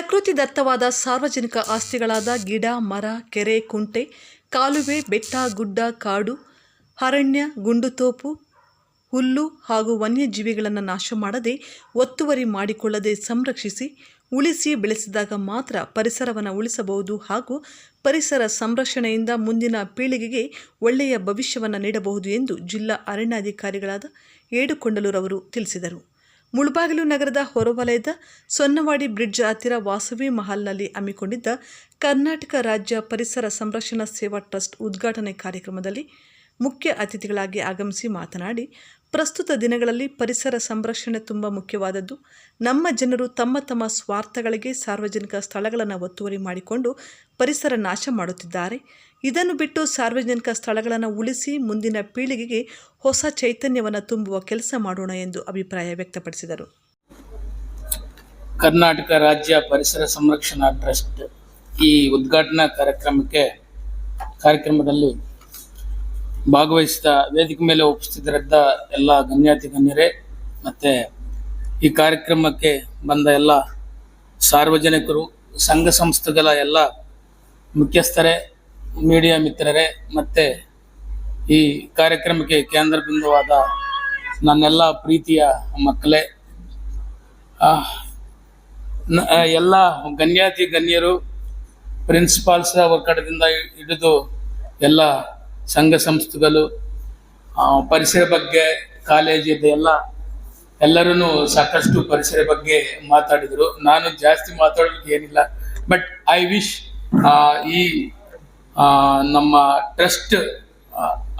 ಪ್ರಕೃತಿ ದತ್ತವಾದ ಸಾರ್ವಜನಿಕ ಆಸ್ತಿಗಳಾದ ಗಿಡ, ಮರ, ಕೆರೆ, ಕುಂಟೆ, ಕಾಲುವೆ, ಬೆಟ್ಟ, ಗುಡ್ಡ, ಕಾಡು, ಅರಣ್ಯ ಗುಂಡುತೋಪು ಹುಲ್ಲು ಹಾಗೂ ವನ್ಯಜೀವಿಗಳನ್ನು ನಾಶ ಮಾಡದೆ ಒತ್ತುವರಿ ಮಾಡಿಕೊಳ್ಳದೆ ಸಂರಕ್ಷಿಸಿ, ಉಳಿಸಿ ಬೆಳೆಸಿದಾಗ ಮಾತ್ರ ಪರಿಸರವನ್ನು ಉಳಿಸಬಹುದು ಹಾಗೂ ಪರಿಸರ ಸಂರಕ್ಷಣೆಯಿಂದ ಮುಂದಿನ ಪೀಳಿಗೆಗೆ ಒಳ್ಳೆಯ ಭವಿಷ್ಯವನ್ನು ನೀಡಬಹುದು ಎಂದು ಜಿಲ್ಲಾ ಅರಣ್ಯಾಧಿಕಾರಿಗಳಾದ ಏಡುಕೊಂಡಲೂರವರು ತಿಳಿಸಿದರು. ಮುಳಬಾಗಿಲು ನಗರದ ಹೊರವಲಯದ ಸೊನ್ನವಾಡಿ ಬ್ರಿಡ್ಜ್ ಹತ್ತಿರ ವಾಸವಿ ಮಹಲ್ನಲ್ಲಿ ಹಮ್ಮಿಕೊಂಡಿದ್ದ ಕರ್ನಾಟಕ ರಾಜ್ಯ ಪರಿಸರ ಸಂರಕ್ಷಣಾ ಸೇವಾ ಟ್ರಸ್ಟ್ ಉದ್ಘಾಟನೆ ಕಾರ್ಯಕ್ರಮದಲ್ಲಿ ಮುಖ್ಯ ಅತಿಥಿಗಳಾಗಿ ಆಗಮಿಸಿ ಮಾತನಾಡಿ ಪ್ರಸ್ತುತ ದಿನಗಳಲ್ಲಿ ಪರಿಸರ ಸಂರಕ್ಷಣೆ ತುಂಬ ಮುಖ್ಯವಾದದ್ದು. ನಮ್ಮ ಜನರು ತಮ್ಮ ತಮ್ಮ ಸ್ವಾರ್ಥಗಳಿಗೆ ಸಾರ್ವಜನಿಕ ಸ್ಥಳಗಳನ್ನು ಒತ್ತುವರಿ ಮಾಡಿಕೊಂಡು ಪರಿಸರ ನಾಶ ಮಾಡುತ್ತಿದ್ದಾರೆ. ಇದನ್ನು ಬಿಟ್ಟು ಸಾರ್ವಜನಿಕ ಸ್ಥಳಗಳನ್ನು ಉಳಿಸಿ ಮುಂದಿನ ಪೀಳಿಗೆಗೆ ಹೊಸ ಚೈತನ್ಯವನ್ನು ತುಂಬುವ ಕೆಲಸ ಮಾಡೋಣ ಎಂದು ಅಭಿಪ್ರಾಯ ವ್ಯಕ್ತಪಡಿಸಿದರು. ಕರ್ನಾಟಕ ರಾಜ್ಯ ಪರಿಸರ ಸಂರಕ್ಷಣಾ ಟ್ರಸ್ಟ್ ಈ ಉದ್ಘಾಟನಾ ಕಾರ್ಯಕ್ರಮಕ್ಕೆ ಕಾರ್ಯಕ್ರಮದಲ್ಲಿ ಭಾಗವಹಿಸಿದ ವೇದಿಕೆ ಮೇಲೆ ಉಪಸ್ಥಿತರಿದ್ದ ಎಲ್ಲ ಗಣ್ಯಾತಿ ಗಣ್ಯರೇ ಮತ್ತೆ ಈ ಕಾರ್ಯಕ್ರಮಕ್ಕೆ ಬಂದ ಎಲ್ಲ ಸಾರ್ವಜನಿಕರು, ಸಂಘ ಸಂಸ್ಥೆಗಳ ಎಲ್ಲ ಮುಖ್ಯಸ್ಥರೇ, ಮೀಡಿಯಾ ಮಿತ್ರರೇ, ಮತ್ತೆ ಈ ಕಾರ್ಯಕ್ರಮಕ್ಕೆ ಕೇಂದ್ರ ಬಿಂದುವಾದ ನನ್ನೆಲ್ಲ ಪ್ರೀತಿಯ ಮಕ್ಕಳೇ ಎಲ್ಲ ಗಣ್ಯಾತಿ ಗಣ್ಯರು ಪ್ರಿನ್ಸಿಪಾಲ್ಸ್ ಅವ್ರ ಕಡೆದಿಂದ ಹಿಡಿದು ಎಲ್ಲ ಸಂಘ ಸಂಸ್ಥೆಗಳು ಪರಿಸರ ಬಗ್ಗೆ ಕಾಲೇಜಿದೆ ಎಲ್ಲ ಎಲ್ಲರೂ ಸಾಕಷ್ಟು ಪರಿಸರ ಬಗ್ಗೆ ಮಾತಾಡಿದರು. ನಾನು ಜಾಸ್ತಿ ಮಾತಾಡೋದಕ್ಕೆ ಏನಿಲ್ಲ. ಬಟ್ ಐ ವಿಶ್ ಈ ನಮ್ಮ ಟ್ರಸ್ಟ್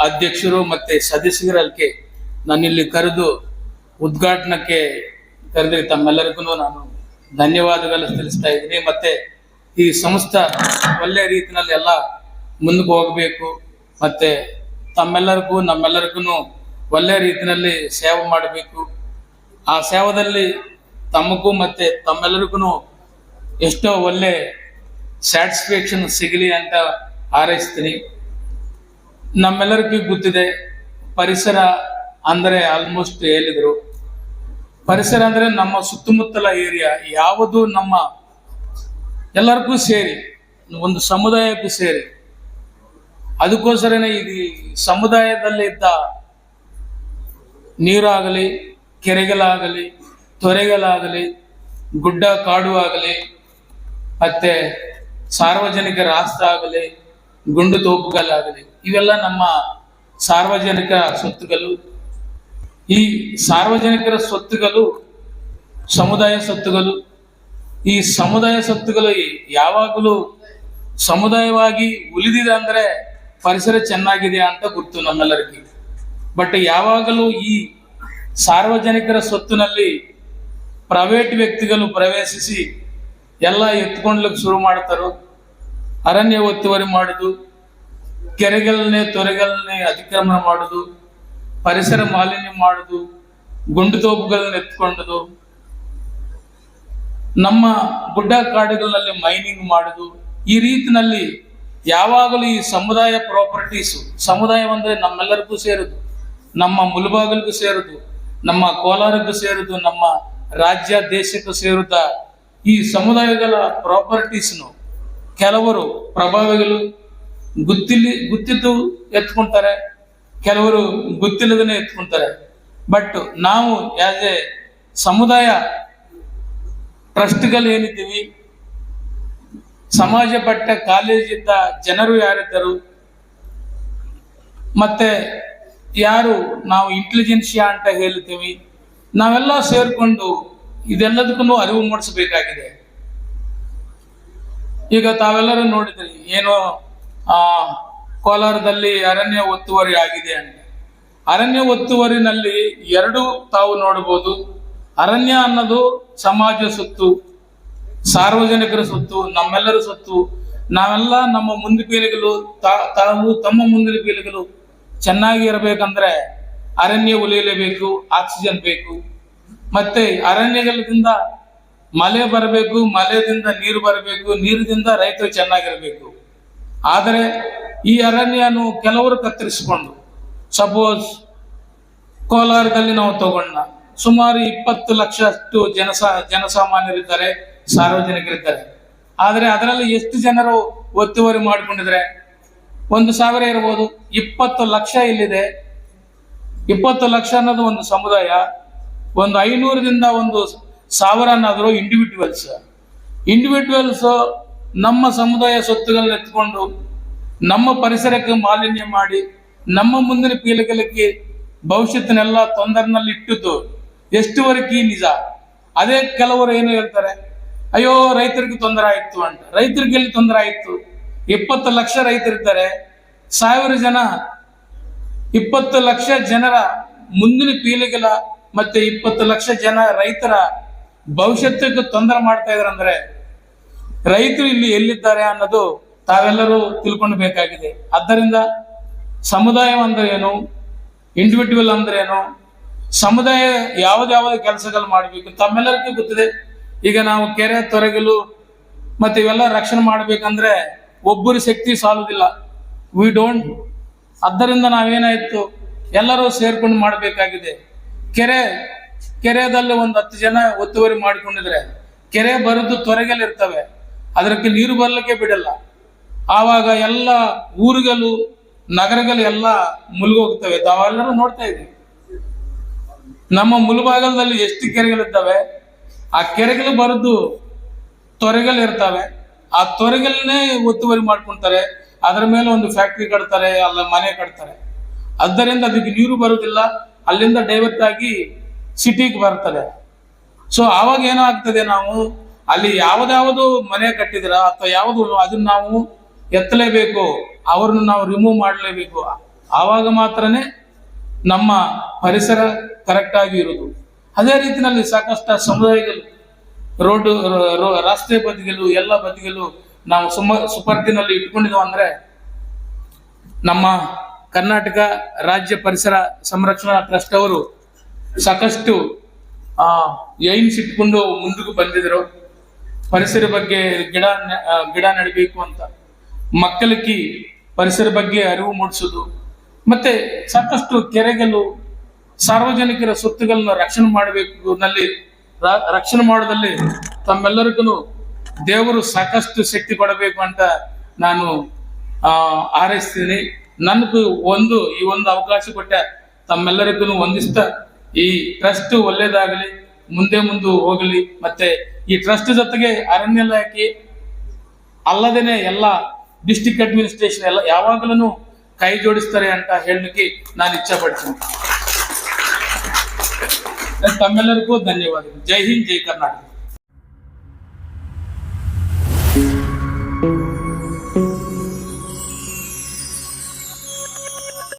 ಅಧ್ಯಕ್ಷರು ಮತ್ತು ಸದಸ್ಯರಲ್ಲಿ ನನ್ನಿಲ್ಲಿ ಕರೆದು ಉದ್ಘಾಟನಕ್ಕೆ ಕರೆದ್ರೆ. ತಮ್ಮೆಲ್ಲರಿಗೂ ನಾನು ಧನ್ಯವಾದಗಳು ತಿಳಿಸ್ತಾ ಇದ್ದೀನಿ. ಮತ್ತು ಈ ಸಂಸ್ಥೆ ಒಳ್ಳೆ ರೀತಿಯಲ್ಲಿ ಎಲ್ಲ ಮುಂದಕ್ಕೆ ಹೋಗಬೇಕು. ಮತ್ತೆ ತಮ್ಮೆಲ್ಲರಿಗೂ, ನಮ್ಮೆಲ್ಲರಿಗೂ ಒಳ್ಳೆ ರೀತಿಯಲ್ಲಿ ಸೇವೆ ಮಾಡಬೇಕು. ಆ ಸೇವದಲ್ಲಿ ತಮಗೂ ಮತ್ತೆ ತಮ್ಮೆಲ್ಲರಿಗೂ ಎಷ್ಟೋ ಒಳ್ಳೆ ಸ್ಯಾಟಿಸ್ಫ್ಯಾಕ್ಷನ್ ಸಿಗಲಿ ಅಂತ ಹಾರೈಸ್ತೀನಿ. ನಮ್ಮೆಲ್ಲರಿಗೂ ಗೊತ್ತಿದೆ, ಪರಿಸರ ಅಂದರೆ ಆಲ್ಮೋಸ್ಟ್ ಹೇಳಿದರು. ಪರಿಸರ ಅಂದ್ರೆ ನಮ್ಮ ಸುತ್ತಮುತ್ತಲ ಏರಿಯಾ, ಯಾವುದು ನಮ್ಮ ಎಲ್ಲರಿಗೂ ಸೇರಿ, ಒಂದು ಸಮುದಾಯಕ್ಕೂ ಸೇರಿ. ಅದಕ್ಕೋಸ್ಕರನೇ ಇದು ಸಮುದಾಯದಲ್ಲಿದ್ದ ನೀರಾಗಲಿ, ಕೆರೆಗಳಾಗಲಿ, ತೊರೆಗಳಾಗಲಿ, ಗುಡ್ಡ ಕಾಡು ಆಗಲಿ, ಮತ್ತೆ ಸಾರ್ವಜನಿಕ ರಾಸ್ತೆ ಆಗಲಿ, ಗುಂಡು ತೋಪುಗಳಾಗಲಿ, ಇವೆಲ್ಲ ನಮ್ಮ ಸಾರ್ವಜನಿಕ ಸ್ವತ್ತುಗಳು. ಈ ಸಾರ್ವಜನಿಕರ ಸ್ವತ್ತುಗಳು, ಸಮುದಾಯ ಸ್ವತ್ತುಗಳು. ಈ ಸಮುದಾಯ ಸ್ವತ್ತುಗಳು ಯಾವಾಗಲೂ ಸಮುದಾಯವಾಗಿ ಉಳಿದಿದೆ ಅಂದ್ರೆ ಪರಿಸರ ಚೆನ್ನಾಗಿದೆ ಅಂತ ಗುರ್ತು ನಮ್ಮೆಲ್ಲರಿಗೆ. ಬಟ್ ಯಾವಾಗಲೂ ಈ ಸಾರ್ವಜನಿಕರ ಸ್ವತ್ತಿನಲ್ಲಿ ಪ್ರೈವೇಟ್ ವ್ಯಕ್ತಿಗಳು ಪ್ರವೇಶಿಸಿ ಎಲ್ಲ ಎತ್ಕೊಂಡ್ಲಿಕ್ಕೆ ಶುರು ಮಾಡ್ತಾರೋ, ಅರಣ್ಯ ಒತ್ತುವರಿ ಮಾಡುದು, ಕೆರೆಗಳನ್ನೇ ತೊರೆಗಳನ್ನೇ ಅತಿಕ್ರಮಣ ಮಾಡುದು, ಪರಿಸರ ಮಾಲಿನ್ಯ ಮಾಡುದು ಗುಂಡುತೋಪುಗಳನ್ನ ಎತ್ಕೊಂಡುದು, ನಮ್ಮ ಗುಡ್ಡ ಕಾಡುಗಳಲ್ಲಿ ಮೈನಿಂಗ್ ಮಾಡುದು, ಈ ರೀತಿನಲ್ಲಿ ಯಾವಾಗಲೂ ಈ ಸಮುದಾಯ ಪ್ರಾಪರ್ಟೀಸು ಸಮುದಾಯ ಅಂದರೆ ನಮ್ಮೆಲ್ಲರಿಗೂ ಸೇರುದು. ನಮ್ಮ ಮುಲ್ಬಾಗಲಿಗೂ ಸೇರುದು, ನಮ್ಮ ಕೋಲಾರಕ್ಕೂ ಸೇರುದು, ನಮ್ಮ ರಾಜ್ಯ, ದೇಶಕ್ಕೂ ಸೇರುದ ಈ ಸಮುದಾಯಗಳ ಪ್ರಾಪರ್ಟೀಸ್ನು ಕೆಲವರು ಪ್ರಭಾವಿಗಳು ಗುತ್ತಿಲಿ, ಗುತ್ತಿದ್ದು ಎತ್ಕೊಂತಾರೆ, ಕೆಲವರು ಗೊತ್ತಿಲ್ಲದನ್ನೇ ಎತ್ಕೊಂತಾರೆ. ಬಟ್ ನಾವು ಆಸ್ ಎ ಸಮುದಾಯ ಟ್ರಸ್ಟ್ಗಳು ಏನಿದ್ದೀವಿ ಸಮಾಜ ಪಟ್ಟ ಕಾಲೇಜಿದ್ದ ಜನರು ಯಾರಿದ್ದರು? ಮತ್ತೆ ಯಾರು ನಾವು ಇಂಟೆಲಿಜೆನ್ಸಿಯಾ ಅಂತ ಹೇಳ್ತೀವಿ ನಾವೆಲ್ಲ ಸೇರ್ಕೊಂಡು ಇದೆಲ್ಲದಕ್ಕೂ ಅರಿವು ಮೂಡಿಸಬೇಕಾಗಿದೆ. ಈಗ ತಾವೆಲ್ಲರೂ ನೋಡಿದ್ರಿ, ಏನೋ, ಆ, ಕೋಲಾರದಲ್ಲಿ ಅರಣ್ಯ ಒತ್ತುವರಿ ಆಗಿದೆ ಅಂತ. ಅರಣ್ಯ ಒತ್ತುವರಿನಲ್ಲಿ ಎರಡು ತಾವು ನೋಡಬಹುದು ಅರಣ್ಯ ಅನ್ನೋದು ಸಮಾಜ ಸೊತ್ತು ಸಾರ್ವಜನಿಕರ ಸೊತ್ತು, ನಮ್ಮೆಲ್ಲರ ಸೊತ್ತು, ನಾವೆಲ್ಲ ನಮ್ಮ ಮುಂದಿನ ಪೀಳಿಗೆಗಳು ತಾವು ತಮ್ಮ ಮುಂದಿನ ಪೀಳಿಗೆಗಳು ಚೆನ್ನಾಗಿ ಇರಬೇಕಂದ್ರೆ ಅರಣ್ಯ ಉಳಿಯಲೇಬೇಕು, ಆಕ್ಸಿಜನ್ ಬೇಕು. ಮತ್ತೆ ಅರಣ್ಯಗಳಿಂದ ಮಳೆ ಬರಬೇಕು ಮಳೆದಿಂದ ನೀರು ಬರಬೇಕು, ನೀರಿನಿಂದ ರೈತರು ಚೆನ್ನಾಗಿರಬೇಕು. ಆದರೆ ಈ ಅರಣ್ಯನು ಕೆಲವರು ಕತ್ತರಿಸಿಕೊಂಡು ಸಪೋಸ್ ಕೋಲಾರದಲ್ಲಿ ನಾವು ತಗೊಂಡ ಸುಮಾರು ಇಪ್ಪತ್ತು ಲಕ್ಷ ಅಷ್ಟು ಜನಸಾ, ಜನಸಾಮಾನ್ಯರಿದ್ದಾರೆ. ಸಾರ್ವಜನಿಕರಿದ್ದಾರೆ ಆದರೆ ಅದರಲ್ಲಿ ಎಷ್ಟು ಜನರು ಒತ್ತುವರಿ ಮಾಡಿಕೊಂಡಿದ್ರೆ? ಒಂದು ಸಾವಿರ ಇರ್ಬೋದು, ಇಪ್ಪತ್ತು ಲಕ್ಷ ಇಲ್ಲಿದೆ. ಇಪ್ಪತ್ತು ಲಕ್ಷ ಅನ್ನೋದು ಒಂದು ಸಮುದಾಯ, ಒಂದು ಐನೂರದಿಂದ ಒಂದು ಸಾವಿರ ಅನ್ನೋದ್ರು ಇಂಡಿವಿಜುವಲ್ಸ್ ಇಂಡಿವಿಜುವಲ್ಸ್ ನಮ್ಮ ಸಮುದಾಯ ಸ್ವತ್ತುಗಳನ್ನ ಎತ್ಕೊಂಡು, ನಮ್ಮ ಪರಿಸರಕ್ಕೆ ಮಾಲಿನ್ಯ ಮಾಡಿ, ನಮ್ಮ ಮುಂದಿನ ಪೀಳಿಗೆಲಕ್ಕೆ ಭವಿಷ್ಯತ್ತಿನೆಲ್ಲ ತೊಂದರೆನಲ್ಲಿ ಇಟ್ಟಿದ್ದು ಎಷ್ಟುವರೆಗೆ ನಿಜ? ಅದೇ ಕೆಲವರು ಏನು ಹೇಳ್ತಾರೆ? ಅಯ್ಯೋ, ರೈತರಿಗೆ ತೊಂದರೆ ಆಯಿತು ಅಂತ. ರೈತರಿಗೆ ಎಲ್ಲಿ ತೊಂದರೆ ಆಯಿತು? ಇಪ್ಪತ್ತು ಲಕ್ಷ ರೈತರಿದ್ದಾರೆ. ಸಾವಿರ ಜನ, ಇಪ್ಪತ್ತು ಲಕ್ಷ ಜನರ ಮುಂದಿನ ಪೀಳಿಗೆಲ ಮತ್ತೆ ಇಪ್ಪತ್ತು ಲಕ್ಷ ಜನ ರೈತರ ಭವಿಷ್ಯಕ್ಕೆ ತೊಂದರೆ ಮಾಡ್ತಾ ಅಂದ್ರೆ, ರೈತರು ಇಲ್ಲಿ ಎಲ್ಲಿದ್ದಾರೆ ಅನ್ನೋದು ತಾವೆಲ್ಲರೂ ತಿಳ್ಕೊಳ್ಬೇಕಾಗಿದೆ. ಆದ್ದರಿಂದ ಸಮುದಾಯ ಅಂದ್ರೆ ಏನು? ಇಂಡಿವಿಜುವಲ್ ಅಂದ್ರೆ ಏನು? ಸಮುದಾಯ ಯಾವ್ದಾವ್ದು ಕೆಲಸಗಳು ಮಾಡಬೇಕು ತಮ್ಮೆಲ್ಲರಿಗೂ ಗೊತ್ತಿದೆ. ಈಗ ನಾವು ಕೆರೆ ತೊರೆಗಲು ಮತ್ತೆ ಇವೆಲ್ಲ ರಕ್ಷಣೆ ಮಾಡಬೇಕಂದ್ರೆ ಒಬ್ಬರ ಶಕ್ತಿ ಸಾಲುವುದಿಲ್ಲ. ವಿ ಡೋಂಟ್ ಅದರಿಂದ ನಾವೇನಾಯ್ತು? ಎಲ್ಲರೂ ಸೇರ್ಕೊಂಡು ಮಾಡಬೇಕಾಗಿದೆ. ಕೆರೆ ಕೆರೆದಲ್ಲಿ ಒಂದು ಹತ್ತು ಜನ ಒತ್ತುವರಿ ಮಾಡಿಕೊಂಡಿದ್ರೆ ಕೆರೆ ಬರೆದು ತೊರೆಗಲಿರ್ತವೆ ಅದಕ್ಕೆ ನೀರು ಬರಲಿಕ್ಕೆ ಬಿಡಲ್ಲ. ಆವಾಗ ಎಲ್ಲ ಊರುಗಳು, ನಗರಗಳು ಎಲ್ಲ ಮುಳುಗೋಗ್ತವೆ. ತಾವೆಲ್ಲರೂ ನೋಡ್ತಾ ಇದ್ದೀವಿ ನಮ್ಮ ಮುಳುಭಾಗದಲ್ಲಿ ಎಷ್ಟು ಕೆರೆಗಳಿದ್ದಾವೆ? ಆ ಕೆರೆಗಳು ಬರೆದು ತೊರೆಗಳು ಇರ್ತವೆ. ಆ ತೊರೆಗಳನ್ನೇ ಒತ್ತುವರಿ ಮಾಡ್ಕೊಳ್ತಾರೆ ಅದರ ಮೇಲೆ ಒಂದು ಫ್ಯಾಕ್ಟ್ರಿ ಕಟ್ತಾರೆ, ಅಲ್ಲ ಮನೆ ಕಟ್ತಾರೆ. ಆದ್ದರಿಂದ ಅದಕ್ಕೆ ನೀರು ಬರುವುದಿಲ್ಲ ಅಲ್ಲಿಂದ ಡೈವರ್ಟ್ ಆಗಿ ಸಿಟಿಗೆ ಬರ್ತದೆ. ಸೊ ಆವಾಗ ಆಗ್ತದೆ ನಾವು, ಅಲ್ಲಿ ಯಾವ್ದಾವುದು ಮನೆ ಕಟ್ಟಿದ್ರ ಅಥವಾ ಯಾವುದು ಅದನ್ನ ನಾವು ಎತ್ತಲೇಬೇಕು, ಅವ್ರನ್ನ ನಾವು ರಿಮೂವ್ ಮಾಡಲೇಬೇಕು. ಆವಾಗ ಮಾತ್ರನೇ ನಮ್ಮ ಪರಿಸರ ಕರೆಕ್ಟ್ ಆಗಿ ಇರುವುದು ಅದೇ ರೀತಿಯಲ್ಲಿ ಸಾಕಷ್ಟು ಸಮುದಾಯಗಳು, ರೋಡು ರಸ್ತೆ ಬದಿಗಳು, ಎಲ್ಲ ಬದಿಗಳು ನಾವು ಸುಮ, ಸುಪರ್ದಿನಲ್ಲಿ ಇಟ್ಕೊಂಡಿದ್ದೇವೆ ಅಂದ್ರೆ ನಮ್ಮ ಕರ್ನಾಟಕ ರಾಜ್ಯ ಪರಿಸರ ಸಂರಕ್ಷಣಾ ಟ್ರಸ್ಟ್ ಅವರು ಸಾಕಷ್ಟು ಏಮ್ಸ್ ಇಟ್ಕೊಂಡು ಮುಂದಕ್ಕೆ ಬಂದಿದ್ರು ಪರಿಸರ ಬಗ್ಗೆ ಗಿಡ ಗಿಡ ನೆಡಬೇಕು ಅಂತ. ಮಕ್ಕಳಿಗೆ ಪರಿಸರ ಬಗ್ಗೆ ಅರಿವು ಮೂಡಿಸೋದು ಮತ್ತೆ ಸಾಕಷ್ಟು ಕೆರೆಗಳು ಸಾರ್ವಜನಿಕರ ಸ್ವತ್ತುಗಳನ್ನ ರಕ್ಷಣೆ ಮಾಡಬೇಕು ನಲ್ಲಿ ರಕ್ಷಣೆ ಮಾಡೋದಲ್ಲಿ ತಮ್ಮೆಲ್ಲರಿಗೂ ದೇವರು ಸಾಕಷ್ಟು ಶಕ್ತಿ ಕೊಡಬೇಕು ಅಂತ ನಾನು, ಆ, ಹಾರೈಸ್ತೀನಿ. ನನಗೂ ಒಂದು, ಈ ಒಂದು ಅವಕಾಶ ಕೊಟ್ಟ ತಮ್ಮೆಲ್ಲರಿಗೂ ಒಂದಿಷ್ಟ ಈ ಟ್ರಸ್ಟ್ ಒಳ್ಳೇದಾಗಲಿ, ಮುಂದೆ ಮುಂದೆ ಹೋಗಲಿ, ಮತ್ತೆ ಈ ಟ್ರಸ್ಟ್ ಜೊತೆಗೆ ಅರಣ್ಯ ಇಲಾಖೆ ಅಲ್ಲದೇನೆ ಎಲ್ಲ ಡಿಸ್ಟಿಕ್ ಅಡ್ಮಿನಿಸ್ಟ್ರೇಷನ್ ಎಲ್ಲ ಯಾವಾಗಲೂ ಕೈ ಜೋಡಿಸ್ತಾರೆ ಅಂತ ಹೇಳಲಿಕ್ಕೆ ನಾನು ಇಚ್ಛೆ ಪಡ್ತೀನಿ. ತಮ್ಮೆಲ್ಲರಿಗೂ ಧನ್ಯವಾದಗಳು ಜೈ ಹಿಂದ್ ಜೈ ಕರ್ನಾಟಕ